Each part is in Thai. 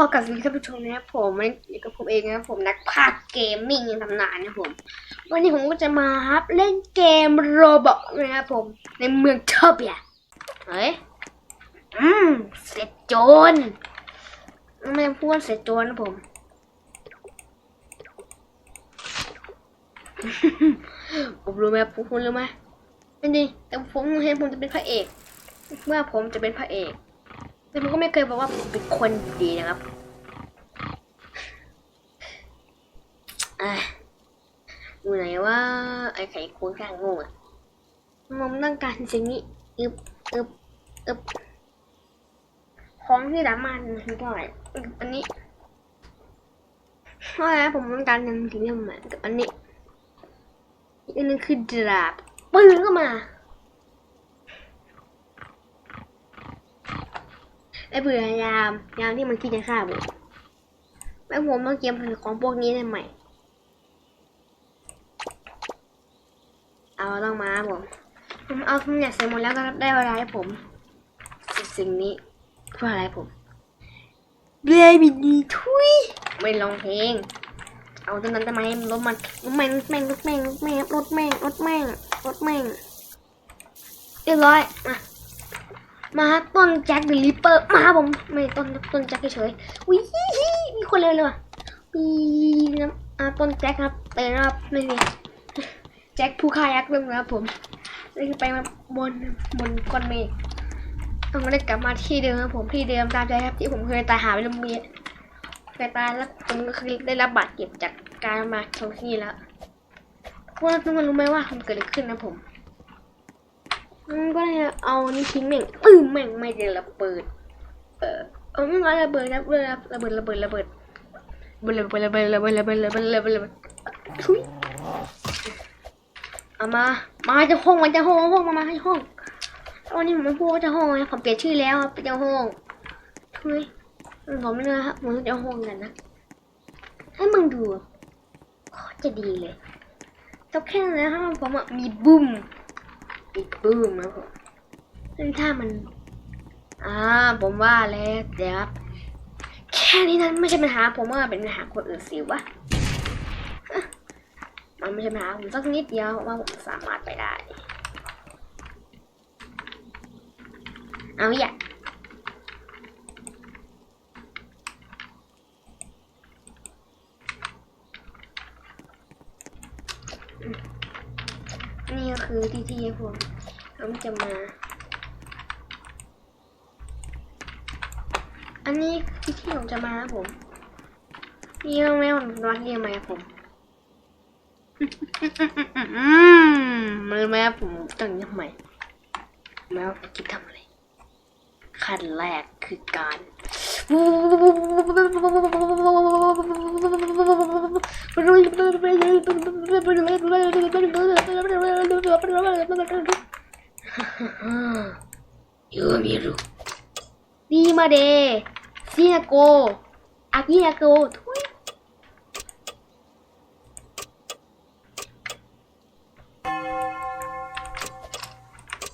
ขอกลับสวัสดีท่านผู้ชมนะครับผมวันนี้อยู่กับผมเองนะครับผมนักพากย์เกมมิ่งในตำนานนะครับผมวันนี้ผมก็จะมาครับเล่นเกมโรบอกนะครับผมในเมืองเทอร์เบียเฮ้ยอืมเสร็จโจรไม่พูดว่าเสร็จโจรนะผมผมรู้ไหมผมคุณรู้ไหมไม่ดีแต่ผมเห็นผมจะเป็นพระเอก เมื่อผมจะเป็นพระเอก แต่ผมก็ไม่เคยบอกว่าผมเป็นคนดีนะครับอะอยู่ไหนว่าไอ้ไข่ควงข้างงูอะผมต้องการสิ่งนี้อึบอึบอึบของที่สามารถคือเท่าไรอันนี้เพราะอะไรผมต้องการหนึ่งสิ่งที่เหมือนกับอันนี้อีกอันหนึงคือดาบปืนก็มา ไอ้เบื่อยามยามที่มันคิดจะฆ่าผมแม่ผมต้องเก็บของพวกนี้ได้ไหมเอาต้องมาผมผมเอาทุกอย่างเสร็จหมดแล้วก็ได้เวลาให้ผมสิ่งสิ่งนี้เพื่ออะไรผมเบบีดีทุยไม่ร้องเพลง เอาตรงนั้นทำไมรถมันรถแม่งรถแม่งรถแม่งรถแม่งรถแม่งรถแม่งรถแม่งเรียบร้อยมา มาต้นแจ็คเดอะลิปเปอร์มาผมไม่ต้นต้นแจ็คเฉยๆวิมีคนเลยเลยว่ะวีนะอ่าต้นแจ็คครับเตือนครับไม่มีแจ็คผู้ฆ่ายักษ์เรื่องนะครับผมนี่คือไปมาบนบนก้อนเมฆต้องได้กลับมาที่เดิมครับผมที่เดิมตามใจครับที่ผมเคยตายหาไปลงเมียเคยตายแล้วผมก็เคยได้รับบาดเจ็บจากการมาตรงที่แล้วพวกทุกคนรู้ไหมว่ามันเกิดอะไรขึ้นนะผม ก็เลยเอานี่ทิ้งแม่งปึ้มแม่งไม่ได้ระเบิด เออเอาไม่มาระเบิดนะระเบิดระเบิดระเบิดระเบิดระเบิดระเบิดระเบิดระเบิดระเบิดระเบิดระเบิดระเบิดทุยเอามา มาจะห้องมันจะห้องห้องมามาให้ห้องตอนนี้ผมไม่พูดว่าจะห้องนะผมเปลี่ยนชื่อแล้วครับเป็นเจ้าห้องทุยผมไม่เลยครับผมจะห้องกันนะให้มึงดูโคตรจะดีเลยแต่แค่นั้นนะครับผมมีบุ้ม อีกบูมนะผมซึ่งถ้ามัน อ่า ผมว่าแล้วเดี๋ยวครับแค่นี้นั้นไม่ใช่ปัญหาผมว่าเป็นปัญหาคนอื่นสิวะมันไม่ใช่ปัญหาผมสักนิดเดียวว่าผมสามารถไปได้ เอาอย่านี่ก็ คือที่ที่ผมผมจะมา อันนี้ที่ที่ผมจะมาครับผมนี่รู้ไหมผมนอนที่ทำไมครับผมมรู้ไหมครับผมตั้งทำไมแม้ว่าผมคิดทำอะไรขั้นแรกคือการ 有米肉，你妈的，谢哥，阿弟阿哥，推。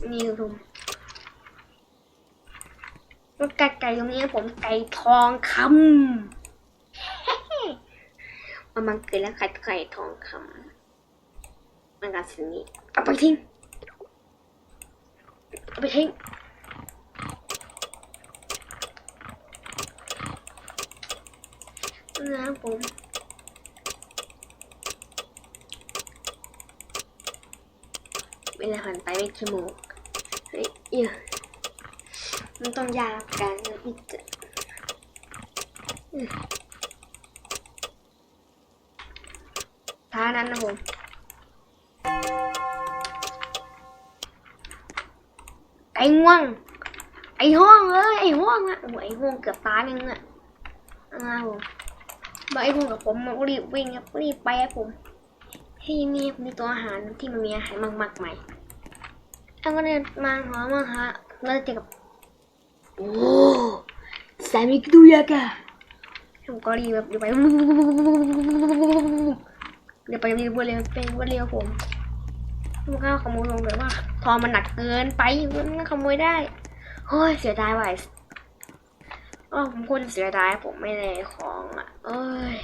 你有什么？ กอากินาโกทุยนี่ครับผมแล้วไก่ตรงนี้ผมไก่ทองคำมันมันเกิดแล้วไข่ไก่ทองคำมันการสิ่งนี้เอาไปทิ้งเอาไปทิ้งนะครับผมเวลาผ่านไปไม่กี่โมงเฮ้ยเดี๋ยว มันต้องยากกันนะพี่จะอืมท่านั้นนะผมไอ้ง่วง ไอ้ห้องเอ้ยไอ้ห้องอะโอ้ไอ้ห้องเกือบตายนึงอะนะครับผมมาไอ้พวกกับผมมันรีบวิ่งครับรีบไปครับผมที่นี่มีตัวอาหารที่มันมีอาหารมากๆใหม่แล้วก็เดินมาหอมาฮะแล้วเจอกับ Sami Kdujaka. Kali dia dia pakai dia pakai dia boleh pakai boleh ผมมันก็ขโมยลงแบบว่า ทอมันหนักเกินไปมันก็ขโมยได้เฮ้ยเสียดายว่ะเออผมคนเสียดายผมไม่ได้ของอะเอ้ย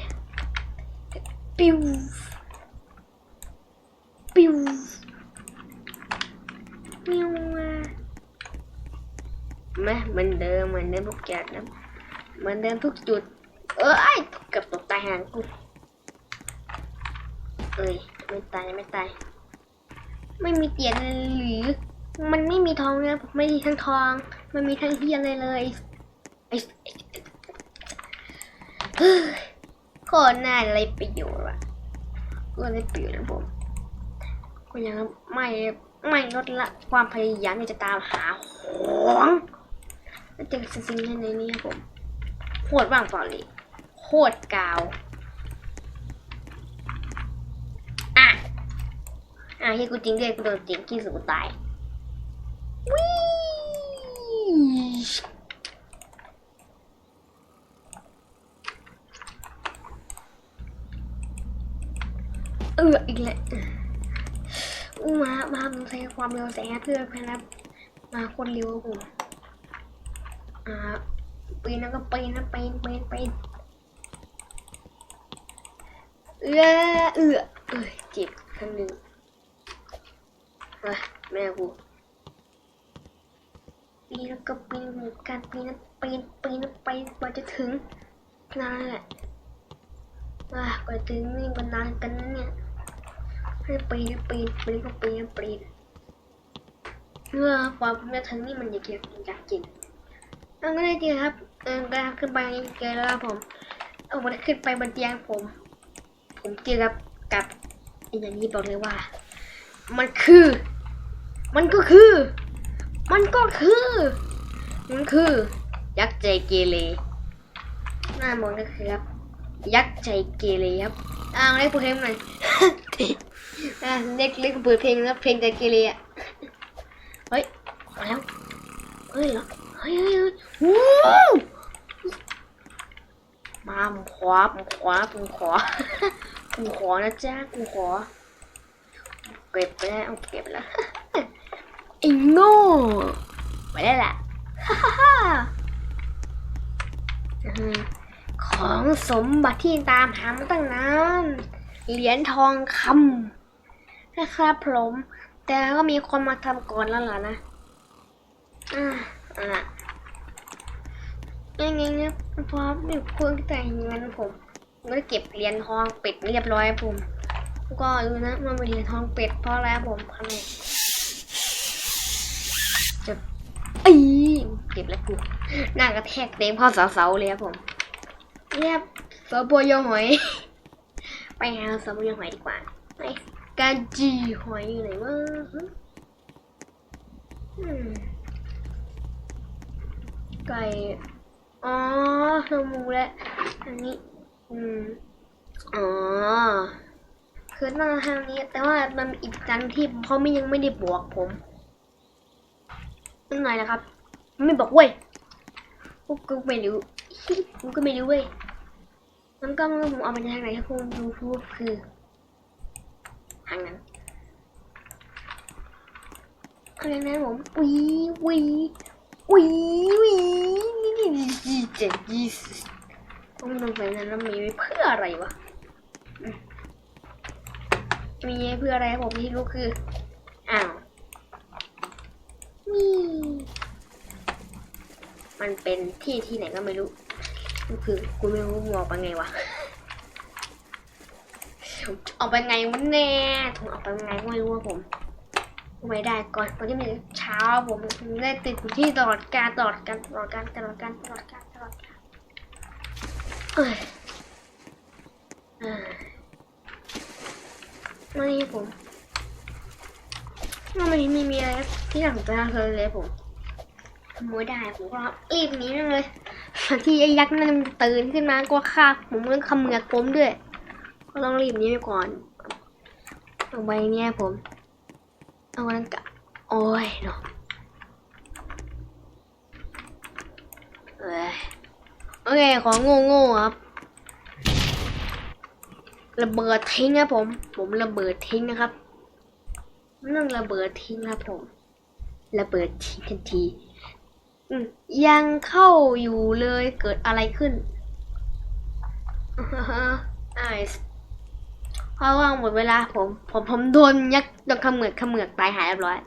ปิ้ว มเหมือนเดิมเหมือนเดิมทุกอย่างนะเหมือนเดิมทุกจุด เอ้ยเกับตกตายหางกูเอ้ยไม่ตายไม่ตาย ไม่มีเตียนหรือ มันไม่มีทองนะผมไม่มีทั้งทอง มันมีทั้งเฮียอะไรเลยไอ้อ้เฮ้ยโคตรน่าอะไรไประโยชน์ว่ะก็ได้ประโยชน์นะผมก็ยังไม่ไม่ลดละความพยายามที่จะตามหาของ แล้วเจอสิ่งนี้ในนี้ครับผมโคตรว่างเปล่าเลยโคตรกาวอะอะเฮียกูจริงด้วยกูโดนจริงกินสุดกูตายวิเอออีกแล้วอู้มา มาผมใช้ความเร็วแสงเพื่อนนะครับ มาคนเร็วครับผม อ่าปีนแล้วก็ปีนนะปีนปีนปีนเอื้อเอื้อเอ้ยเจ็บครั้งหนึ่งเฮ้ยแม่กูปีนแล้วก็ปีนเหมือนกันปีนแล้วปีนปีนแล้วไปกว่าจะถึงนั่นแหละว่ากว่าถึงนี่ก็นานกันนะเนี่ยให้ปีนปีนปีนก็ปีนปีนเมื่อความผมจะถึงนี่มันอยากกินอยากกิน อันก็ได้จริงครับเออได้ขึ้นไปเจอแล้วครับผมเอามันขึ้นไปบนเตียงผม ผมเจอกับกับอย่างนี้บอกเลยว่า มันคือ มันก็คือ มันก็คือ มันคือ ยักษ์ใจเกเรหน้ามองก็คือครับ ยักษ์ใจเกเรครับอ้าวเล็กเปิดเพลงหน่อยอ่าเล็กเล็กเปิดเพลงแล้วเพลงใจเกเรอะเฮ้ยมาแล้วเฮ้ยเหรอ เฮ้ยวู้มาผมขวผมขวผมขวาผมขอนะจ๊ะผมขอ เก็บไปแล้วเอาเก็บแล้วไอ้โง่ไปได้ละอืมของสมบัติที่ตามหามาตั้งนานเหรียญทองคำนะครับผม แต่ก็มีคนมาทำก่อนแล้วล่ะนะอ่า อะยังไงเนี่ยพอมีคนแต่งเงินผมมก็เก็บเหรียญทองเป็ดเรียบร้อยผมก็ดูนะมันเป็นเหรียญทองเป็ดเพราะอะไรผมทำไงจะอีเก็บแล้วกูหน้ากระแทกเต็มข้อเสาๆเลยครับผมเรียบสบยหอย ไปหาสบยหอยดีกว่าไปการจีหอยอยู่ไหนวะอืม ไก่ อ๋อทำมูแล้วอันนี้ อืม อ๋อ คือตั้งทางนี้ แต่ว่ามันอีกจันที่เขาไม่ยังไม่ได้บอกผมนั่นไงนะครับ ไม่บอกเว้ยกูก็ไม่รู้กูก็ไม่รู้เว้ยมันก็มันผมเอาไปทางไหนถ้าคุณดูพูดคือทางนั้นทางนั้นผมวีวี วีวีเจ็ดยี่สิบต้องลงไปนั้นแล้วมีไว้เพื่ออะไรวะ มีเพื่ออะไรผมที่รู้คือ อ้าวนี่มันเป็นที่ที่ไหนก็ไม่รู้ก็คือกูไม่รู้มึงออกไปไงวะออกไปไงมันแน่ถูกออกไปไงก็ไม่รู้ว่าผม ไม่ได้ก่อนตอนที่มันเช้าผมได้ติดอยู่ที่ตลอดการตลอดการตลอดการตลอดการตลอดการตลอดการเอ้ยเอ้ยไม่ผมมันไม่ไม่มีอะไรที่หลังจากเคยเลยผมขโมยได้ผมก็รีบหนีเลยที่ไอ้ยักษ์นั่นมันตื่นขึ้นมาก็ฆ่าผมเรื่องขมือบผมด้วย ก็ต้องรีบหนีไปก่อนเอาไปเนี่ยผม เอาวันกะโอ้ยเนาะโอเค ของโง่ๆครับ ระเบิดทิ้งครับผม ผมระเบิดทิ้งนะครับเรื่องระเบิดทิ้งครับผม ระเบิดทิ้งทันทียังเข้าอยู่เลยเกิดอะไรขึ้นไอส์ เพราะว่าหมดเวลาผม ผมผมโดนยักษ์โดนเขมือกเขมือกตายหายเรียบร้อย